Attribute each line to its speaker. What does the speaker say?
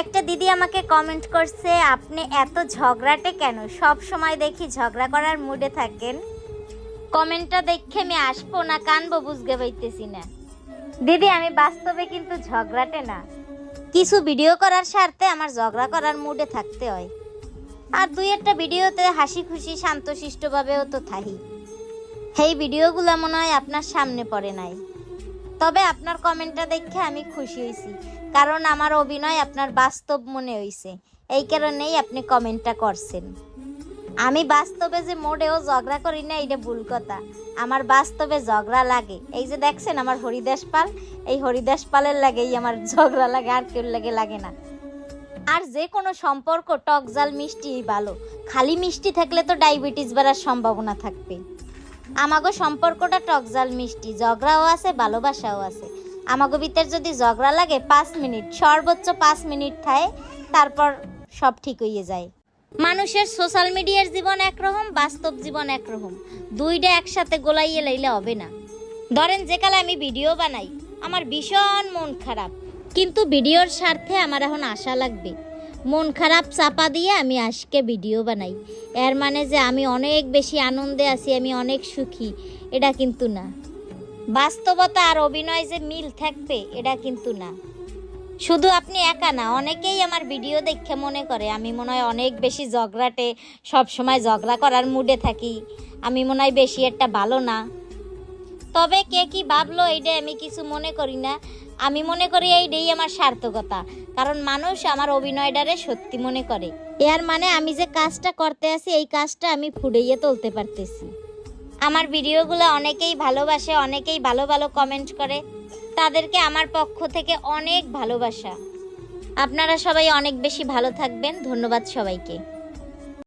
Speaker 1: একটা দিদি আমাকে কমেন্ট করছে, আপনি এত ঝগড়াটে কেন? সব সময় দেখি ঝগড়া করার মুডে থাকেন। কমেন্টটা দেখে আমি আসব না, কানবো, বুঝতে পাইতেছি না। দিদি, আমি বাস্তবে কিন্তু ঝগড়াটে না। কিছু ভিডিও করার স্বার্থে আমার ঝগড়া করার মুডে থাকতে হয়। আর দুই একটা ভিডিওতে হাসি খুশি, শান্তশিষ্টভাবেও তো থাকি। সেই ভিডিওগুলো মনে হয় আপনার সামনে পড়ে নাই। তবে আপনার কমেন্টটা দেখে আমি খুশি হয়েছি। কারণ আমার অভিনয় আপনার বাস্তব মনে হয়েছে। এই কারণেই আপনি কমেন্টটা করছেন। আমি বাস্তবে যে মোডেও ঝগড়া করি না এটা ভুল কথা। আমার বাস্তবে ঝগড়া লাগে। এই যে দেখছেন আমার হরিদাস পাল, এই হরিদাস পালের লাগেই আমার ঝগড়া লাগে, আর কেউ লাগে লাগে না। আর যে কোনো সম্পর্ক টক জাল মিষ্টি ভালো। খালি মিষ্টি থাকলে তো ডায়াবেটিস বাড়ার সম্ভাবনা থাকবে। আমাগো সম্পর্কটা টকজাল মিষ্টি, ঝগড়াও আছে, ভালোবাসাও আছে। আমাগো ভিতর যদি ঝগড়া লাগে, পাঁচ মিনিট, সর্বোচ্চ পাঁচ মিনিট থায় তারপর সব ঠিক হয়ে যায়। মানুষের সোশ্যাল মিডিয়ার জীবন একরকম, বাস্তব জীবন একরকম। দুইটা একসাথে গোলাইয়ে লাইলে হবে না। ধরেন যেকালে আমি ভিডিও বানাই, আমার ভীষণ মন খারাপ। কিন্তু ভিডিওর স্বার্থে আমার এখন আশা লাগবে। মন খারাপ চাপা দিয়ে আমি আজকে ভিডিও বানাই। এর মানে যে আমি অনেক বেশি আনন্দে আছি, আমি অনেক সুখী, এটা কিন্তু না। বাস্তবতা আর অভিনয় যে মিল থাকবে, এটা কিন্তু না। শুধু আপনি একা না, অনেকেই আমার ভিডিও দেখে মনে করে, আমি মনে হয় অনেক বেশি ঝগড়াটে সব সময় ঝগড়া করার মুডে থাকি। আমি মনে হয় বেশি একটা ভালো না। তবে কে কি ভাবলো এইটা আমি কিছু মনে করি না। আমি মনে করি এইটাই আমার সার্থকতা। কারণ মানুষ আমার অভিনয়টারে সত্যি মনে করে। এর মানে আমি যে কাজটা করতে আছি, এই কাজটা আমি ফুড়িয়ে তুলতে পারতেছি। আমার ভিডিওগুলো অনেকেই ভালোবাসে, অনেকেই ভালো ভালো কমেন্ট করে। তাদেরকে আমার পক্ষ থেকে অনেক ভালোবাসা। আপনারা সবাই অনেক বেশি ভালো থাকবেন। ধন্যবাদ সবাইকে।